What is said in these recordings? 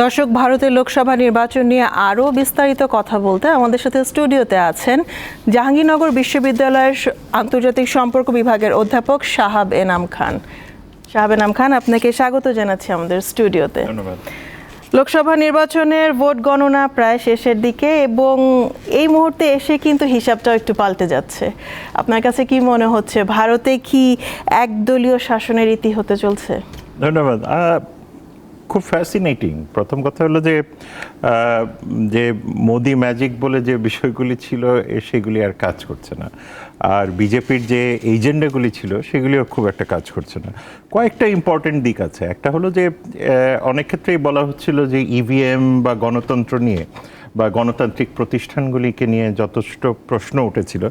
দর্শক ভারতের লোকসভা নির্বাচন নিয়ে আরও বিস্তারিত কথা বলতে আমাদের সাথে স্টুডিওতে আছেন জাহাঙ্গীরনগর বিশ্ববিদ্যালয়ের আন্তর্জাতিক সম্পর্ক বিভাগের অধ্যাপক শাহাব এনাম খান। শাহাব এনাম খান আপনাকে স্বাগত জানাচ্ছি আমাদের স্টুডিওতে। ধন্যবাদ। লোকসভা নির্বাচনের ভোট গণনা প্রায় শেষের দিকে এবং এই মুহূর্তে এসে কিন্তু হিসাবটাও একটু পাল্টে যাচ্ছে। আপনার কাছে কি মনে হচ্ছে ভারতে কি একদলীয় শাসনের ইতি হতে চলছে? ধন্যবাদ। খুব ফ্যাসিনেটিং প্রথম কথা হলো যে যে মোদি ম্যাজিক বলে যে বিষয়গুলি ছিল সেগুলি আর কাজ করছে না। আর বিজেপির যে এজেন্ডাগুলি ছিল, সেগুলিও খুব একটা কাজ করছে না। কয়েকটা ইম্পর্টেন্ট দিক আছে। একটা হলো যে অনেক ক্ষেত্রেই বলা হচ্ছিল যে ইভিএম বা গণতন্ত্র নিয়ে বা গণতান্ত্রিক প্রতিষ্ঠানগুলিকে নিয়ে যথেষ্ট প্রশ্ন উঠেছিল।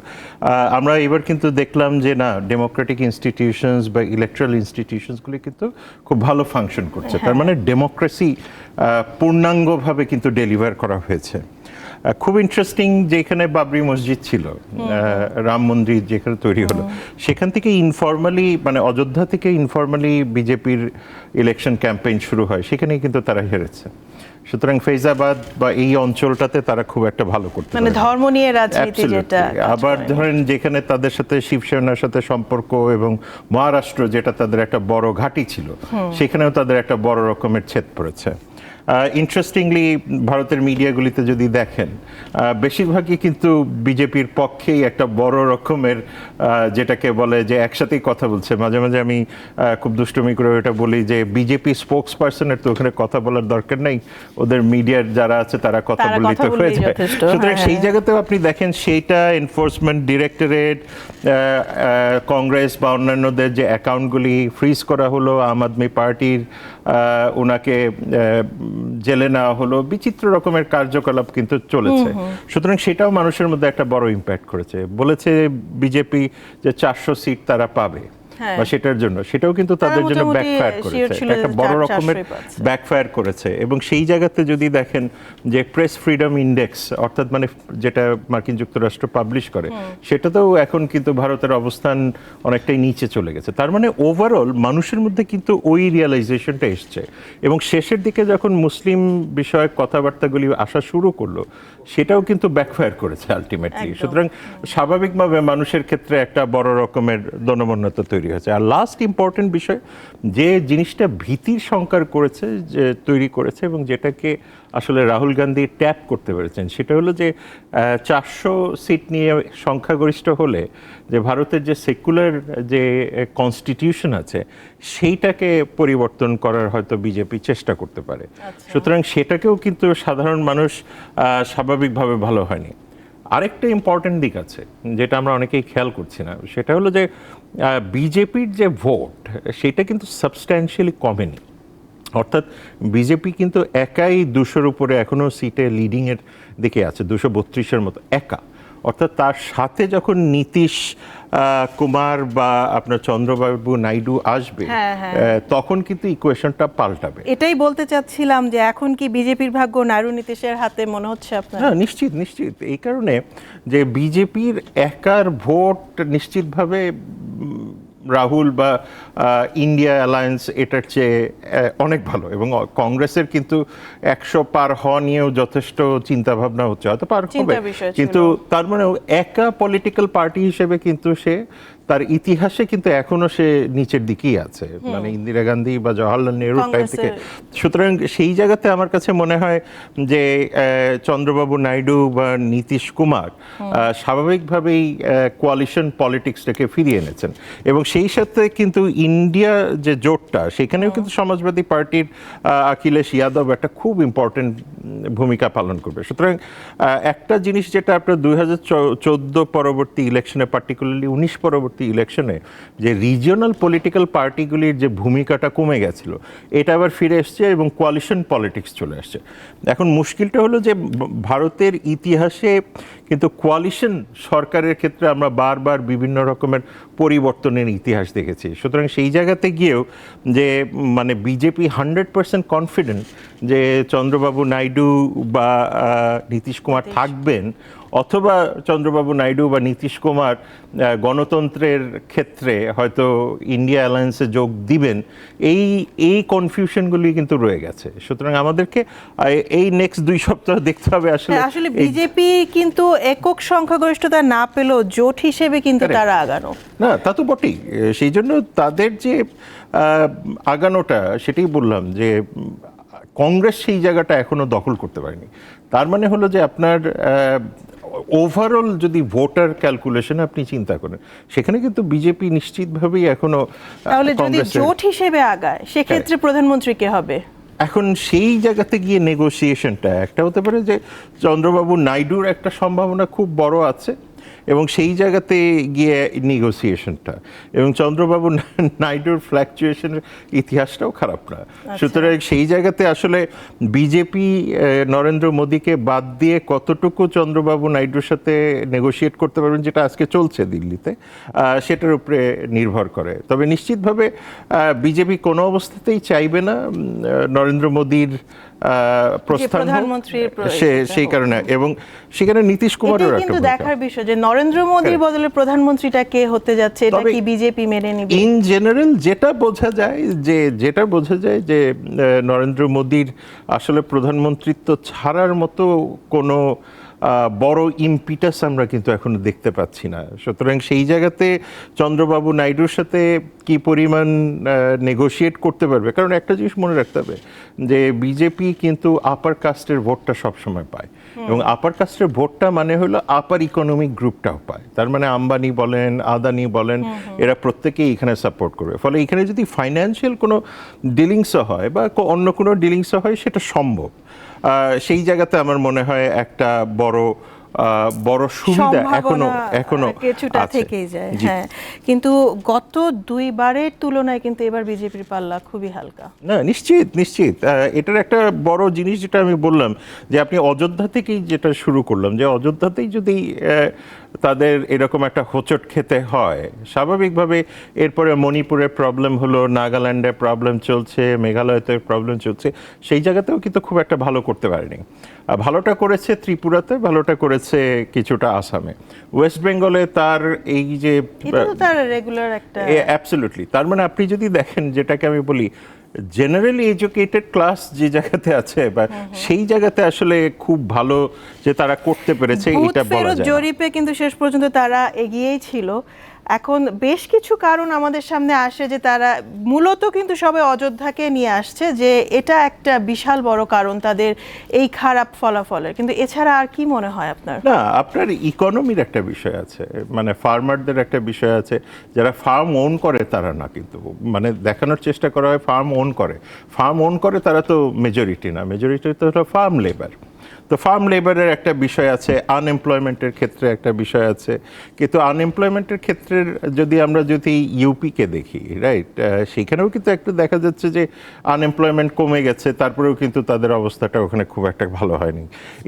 আমরা এবার কিন্তু দেখলাম যে না ডেমোক্রেটিক ইনস্টিটিউশনস বা ইলেকট্রাল ইনস্টিটিউশনসগুলি কিন্তু খুব ভালো ফাংশন করছে। তার মানে ডেমোক্রেসি পূর্ণাঙ্গভাবে কিন্তু ডেলিভার করা হয়েছে। খুব ইন্টারেস্টিং যেখানে বাবরি মসজিদ ছিল রাম মন্দির যেখানে তৈরি হলো। সেখান থেকে ইনফর্মালি মানে অযোধ্যা থেকে ইনফর্মালি বিজেপির ইলেকশন ক্যাম্পেইন শুরু হয় সেখানেই কিন্তু তারা হেরেছে। সুতরাং ফেজাবাদ বা এই অঞ্চলটাতে তারা খুব একটা ভালো করতে মানে ধর্ম নিয়ে রাজনীতি যেটা আবার ধরেন যেখানে তাদের সাথে শিবসেনার সাথে সম্পর্ক এবং মহারাষ্ট্র যেটা তাদের একটা বড় ঘাঁটি ছিল সেখানেও তাদের একটা বড় রকমের ছেদ পড়েছে। ইন্টারেস্টিংলি ভারতের মিডিয়াগুলিতে যদি দেখেন বেশিরভাগই কিন্তু বিজেপির পক্ষেই একটা বড় রকমের যেটাকে বলে যে একসাথেই কথা বলছে। মাঝে মাঝে আমি খুব দুষ্টুমি করে এটা বলি যে বিজেপি স্পোক্স পার্সনের তো ওখানে কথা বলার দরকার নেই। ওদের মিডিয়ার যারা আছে তারা কথা বললেই তো হয়ে যায় সুতরাং হ্যাঁ, সেই হ্যাঁ। জায়গাতেও আপনি দেখেন সেইটা এনফোর্সমেন্ট ডিরেক্টরেট কংগ্রেস বা অন্যান্যদের যে অ্যাকাউন্টগুলি ফ্রিজ করা হলো আম আদমি পার্টির ওনাকে জেলে নেওয়া হলো। বিচিত্র রকমের কার্যকলাপ কিন্তু চলেছে। সুতরাং সেটাও মানুষের মধ্যে একটা বড় ইম্প্যাক্ট করেছে। বলেছে বিজেপি যে চারশো সিট তারা পাবে। বা সেটার জন্য। সেটাও কিন্তু তাদের জন্য ব্যাকফায়ার করেছে। একটা বড় রকমের ব্যাকফায়ার করেছে। এবং সেই জায়গাতে যদি দেখেন যে প্রেস ফ্রিডম ইন্ডেক্স অর্থাৎ মানে যেটা মার্কিন যুক্তরাষ্ট্র পাবলিশ করে সেটাতেও এখন কিন্তু ভারতের অবস্থান অনেকটাই নিচে চলে গেছে। তার মানে ওভারঅল মানুষের মধ্যে কিন্তু ওই রিয়ালাইজেশনটা এসছে। এবং শেষের দিকে যখন মুসলিম বিষয়ক কথাবার্তাগুলি আসা শুরু করল সেটাও কিন্তু ব্যাকফায়ার করেছে আলটিমেটলি সুতরাং স্বাভাবিকভাবে মানুষের ক্ষেত্রে একটা বড় রকমের দনমন্যতা তৈরি হয়েছে। আর লাস্ট ইম্পর্টেন্ট বিষয় যে জিনিসটা ভীতির সংকার করেছে যে তৈরি করেছে এবং যেটাকে আসলে রাহুল গান্ধী ট্যাপ করতে পেরেছেন সেটা হলো যে চারশো সিট নিয়ে সংখ্যাগরিষ্ঠ হলে যে ভারতের যে সেকুলার যে কনস্টিটিউশন আছে সেইটাকে পরিবর্তন করার হয়তো বিজেপি চেষ্টা করতে পারে। সুতরাং সেটাকেও কিন্তু সাধারণ মানুষ স্বাভাবিকভাবে ভালো হয়নি। আরেকটা ইম্পর্টেন্ট দিক আছে, যেটা আমরা অনেকেই খেয়াল করছি না। সেটা হলো যে বিজেপির যে ভোট সেটা কিন্তু সাবস্ট্যান্সিয়ালি কমেনি। অর্থাৎ বিজেপি কিন্তু একাই দুশোর উপরে এখনও সিটে লিডিংয়ের দিকে আছে, দুশো বত্রিশের মতো, একা। অর্থাৎ তার সাথে যখন নীতিশ কুমার বা আপনার চন্দ্রবাবু নাইডু আসবে হ্যাঁ, হ্যাঁ। তখন কিন্তু ইকুয়েশনটা পাল্টাবে। এটাই বলতে চাচ্ছিলাম যে এখন কি বিজেপির ভাগ্য নারু নীতিশের হাতে মনে হচ্ছে আপনার? হ্যাঁ নিশ্চিত নিশ্চিত। এই কারণে যে বিজেপির একার ভোট নিশ্চিতভাবে রাহুল বা আহ, ইন্ডিয়া অ্যালায়েন্স এটার চেয়ে অনেক ভালো এবং কংগ্রেসের কিন্তু একশো পার হওয়া নিয়েও যথেষ্ট চিন্তাভাবনা হচ্ছে হয়তো পার হবে। কিন্তু তার মানে একা পলিটিক্যাল পার্টি হিসেবে কিন্তু সে তার ইতিহাসে কিন্তু এখনও সে নিচের দিকেই আছে। মানে ইন্দিরা গান্ধী বা জওয়াহরলাল নেহরু টাইম থেকে। সুতরাং সেই জায়গাতে আমার কাছে মনে হয় যে চন্দ্রবাবু নাইডু বা নীতিশ কুমার স্বাভাবিকভাবেই কোয়ালিশন পলিটিক্সটাকে ফিরিয়ে এনেছেন। এবং সেই সাথে কিন্তু ইন্ডিয়া যে জোটটা সেখানেও কিন্তু সমাজবাদী পার্টির আহ, অখিলেশ যাদব একটা খুব ইম্পর্টেন্ট ভূমিকা পালন করবে। সুতরাং একটা জিনিস যেটা আপনার দুই হাজার চোদ্দ পরবর্তী ইলেকশনে পার্টিকুলারলি উনিশ পরবর্তী ইলেকশনে যে রিজিওনাল পলিটিক্যাল পার্টিগুলির যে ভূমিকাটা কমে গেছিল এটা আবার ফিরে এসছে এবং কোয়ালিশন পলিটিক্স চলে আসছে। এখন মুশকিলটা হলো যে ভারতের ইতিহাসে কিন্তু কোয়ালিশন সরকারের ক্ষেত্রে আমরা বারবার বিভিন্ন রকমের পরিবর্তনের ইতিহাস দেখেছি। সুতরাং সেই জায়গাতে গিয়েও যে মানে বিজেপি হান্ড্রেড পার্সেন্ট কনফিডেন্ট যে চন্দ্রবাবু নাইডু বা নীতিশ কুমার থাকবেন অথবা চন্দ্রবাবু নাইডু বা নীতিশ কুমার গণতন্ত্রের ক্ষেত্রে হয়তো ইন্ডিয়া অ্যালায়েন্সে যোগ দিবেন এই এই কনফিউশনগুলি কিন্তু রয়ে গেছে। সুতরাং আমাদেরকে এই নেক্সট দুই সপ্তাহ দেখতে হবে আসলে হ্যাঁ, আসলে বিজেপি কিন্তু একক সংখ্যাগরিষ্ঠতা না পেলেও জোট হিসেবে কিন্তু. তারা আগানো। না তা তো বটেই। সেই জন্য তাদের যে আগানোটা সেটাই বললাম যে কংগ্রেস সেই জায়গাটা এখনও দখল করতে পারেনি। তার মানে হলো যে আপনার ওভারঅল যদি ভোটার ক্যালকুলেশন আপনি চিন্তা করেন সেখানে কিন্তু বিজেপি নিশ্চিতভাবেই এখনও তাহলে যদি জোট হিসেবে আগায় সেক্ষেত্রে প্রধানমন্ত্রী কে হবে? এখন সেই জায়গাতে গিয়ে নেগোসিয়েশনটা একটা হতে পারে যে চন্দ্রবাবু নাইডুর একটা সম্ভাবনা খুব বড় আছে এবং সেই জায়গাতে গিয়ে নেগোসিয়েশনটা এবং চন্দ্রবাবু নাইডুর ফ্ল্যাকচুয়েশনের ইতিহাসটাও খারাপ না। সুতরাং সেই জায়গাতে আসলে বিজেপি নরেন্দ্র মোদীকে বাদ দিয়ে কতটুকু চন্দ্রবাবু নাইডুর সাথে নেগোশিয়েট করতে পারবেন যেটা আজকে চলছে দিল্লিতে সেটার উপরে নির্ভর করে। তবে নিশ্চিতভাবে বিজেপি কোনো অবস্থাতেই চাইবে না নরেন্দ্র মোদীর প্রস্থান সে সেই কারণে। এবং সেখানে নীতিশ কুমারের কিন্তু দেখার বিষয় যে নরেন্দ্র মোদীর বদলে প্রধানমন্ত্রীটা কে হতে যাচ্ছে এটা কি বিজেপি মেনে নেবে? ইন জেনারেল যেটা বোঝা যায় যে যেটা বোঝা যায় যে নরেন্দ্র মোদীর আসলে প্রধানমন্ত্রিত্ব ছাড়ার মতো কোনো বড় ইম্পিটাস আমরা কিন্তু এখনও দেখতে পাচ্ছি না। সুতরাং সেই জায়গাতে চন্দ্রবাবু নাইডুর সাথে কি পরিমাণ নেগোশিয়েট করতে পারবে? কারণ একটা জিনিস মনে রাখতে হবে যে বিজেপি কিন্তু আপার কাস্টের ভোটটা সবসময় পায়। এবং আপার কাস্টের ভোটটা মানে হলো আপার ইকোনমিক গ্রুপটাও পায়। তার মানে আম্বানি বলেন আদানি বলেন এরা প্রত্যেকেই এখানে সাপোর্ট করবে। ফলে এখানে যদি ফাইন্যান্সিয়াল কোনো ডিলিংসও হয় বা অন্য কোনো ডিলিংসও হয় সেটা সম্ভব। সেই জায়গাতে আমার মনে হয় একটা বড় বড় সুবিধা এখনও এখনও কিছুটা। থেকেই যায় হ্যাঁ। কিন্তু গত দুইবারের তুলনায় কিন্তু এবার বিজেপির পাল্লা খুবই হালকা। না নিশ্চিত নিশ্চিত। এটার একটা বড় জিনিস যেটা আমি বললাম যে আপনি অযোধ্যা থেকেই যেটা শুরু করলাম যে অযোধ্যাতেই যদি আহ, তাদের এরকম একটা হোঁচট খেতে হয় স্বাভাবিকভাবে এরপরে মণিপুরে প্রবলেম হলো নাগাল্যান্ডে প্রবলেম চলছে মেঘালয়তে প্রবলেম চলছে সেই জায়গাতেও কিন্তু খুব একটা ভালো করতে পারেনি। ভালোটা করেছে ত্রিপুরাতে ভালোটা করেছে কিছুটা আসামে। ওয়েস্ট বেঙ্গলে তার এই যে তার রেগুলার একটা অ্যাবসলিউটলি তার মানে আপনি যদি দেখেন যেটাকে আমি বলি জেনারেলি এডুকেটেড ক্লাস যে জায়গাতে আছে বা সেই জায়গাতে আসলে খুব ভালো যে তারা করতে পেরেছে এটা বলা যায় জরিপে কিন্তু শেষ পর্যন্ত তারা এগিয়েই ছিল। এখন বেশ কিছু কারণ আমাদের সামনে আসে যে তারা মূলত কিন্তু সবাই অযোধ্যাকে নিয়ে আসছে যে এটা একটা বিশাল বড় কারণ তাদের এই খারাপ ফলাফলের। কিন্তু এছাড়া আর কি মনে হয় আপনার? না, আপনার ইকোনমির একটা বিষয় আছে মানে ফার্মারদের একটা বিষয় আছে, যারা ফার্ম ওন করে তারা না কিন্তু মানে দেখানোর চেষ্টা করা হয় ফার্ম ওন করে। ফার্ম ওন করে তারা তো মেজরিটি না মেজরিটি তো ফার্ম লেবার তো ফার্ম লেবারের একটা বিষয় আছে আনএমপ্লয়মেন্টের ক্ষেত্রে একটা বিষয় আছে। কিন্তু আনএমপ্লয়মেন্টের ক্ষেত্রে যদি আমরা যদি ইউপিকে দেখি রাইট সেখানেও কিন্তু একটু দেখা যাচ্ছে যে আনএমপ্লয়মেন্ট কমে গেছে, তারপরেও কিন্তু তাদের অবস্থাটা ওখানে খুব একটা ভালো হয়নি।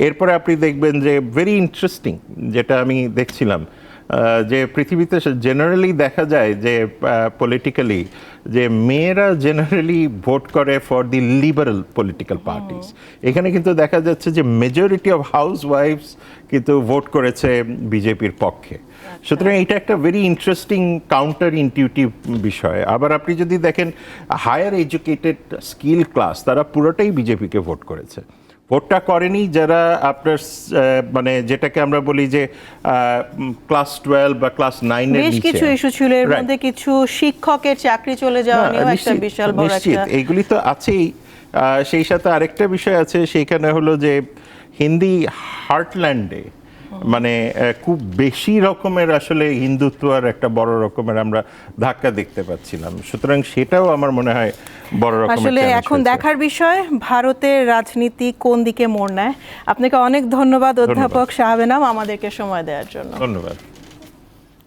এরপরে আপনি দেখবেন যে ভেরি ইন্টারেস্টিং যেটা আমি দেখছিলাম যে পৃথিবীতে জেনারেলি দেখা যায় যে পলিটিক্যালি যে মেয়েরা জেনারেলি ভোট করে for the liberal political parties এখানে কিন্তু দেখা যাচ্ছে যে মেজরিটি অফ হাউস ওয়াইফস কিন্তু ভোট করেছে বিজেপির পক্ষে। সুতরাং এটা একটা ভেরি ইন্টারেস্টিং কাউন্টার ইনটিউটিভ বিষয়। আবার আপনি যদি দেখেন হায়ার এডুকেটেড স্কিল ক্লাস তারা পুরোটাই বিজেপিকে ভোট করেছে। ভোটটা করেনি যারা আপনার মানে যেটাকে আমরা বলি যে ক্লাস টুয়েলভ বা ক্লাস নাইনের বেশ কিছু ইস্যু ছিল এর মধ্যে কিছু শিক্ষকের চাকরি চলে যাওয়া নিয়েও একটা বিশাল বড় একটা এইগুলি তো আছেই। আহ, সেই সাথে আরেকটা বিষয় আছে সেইখানে হলো যে হিন্দি হার্টল্যান্ডে মানে খুব বেশি রকমের আসলে হিন্দুত্ব আর একটা বড় রকমের আমরা ধাক্কা দেখতে পাচ্ছিলাম। সুতরাং সেটাও আমার মনে হয় বড় রকমের আসলে এখন দেখার বিষয় ভারতের রাজনীতি কোন দিকে মোড় নেয়? আপনাকে অনেক ধন্যবাদ। অধ্যাপক সাহাবেনাম আমাদেরকে সময় দেওয়ার জন্য। ধন্যবাদ।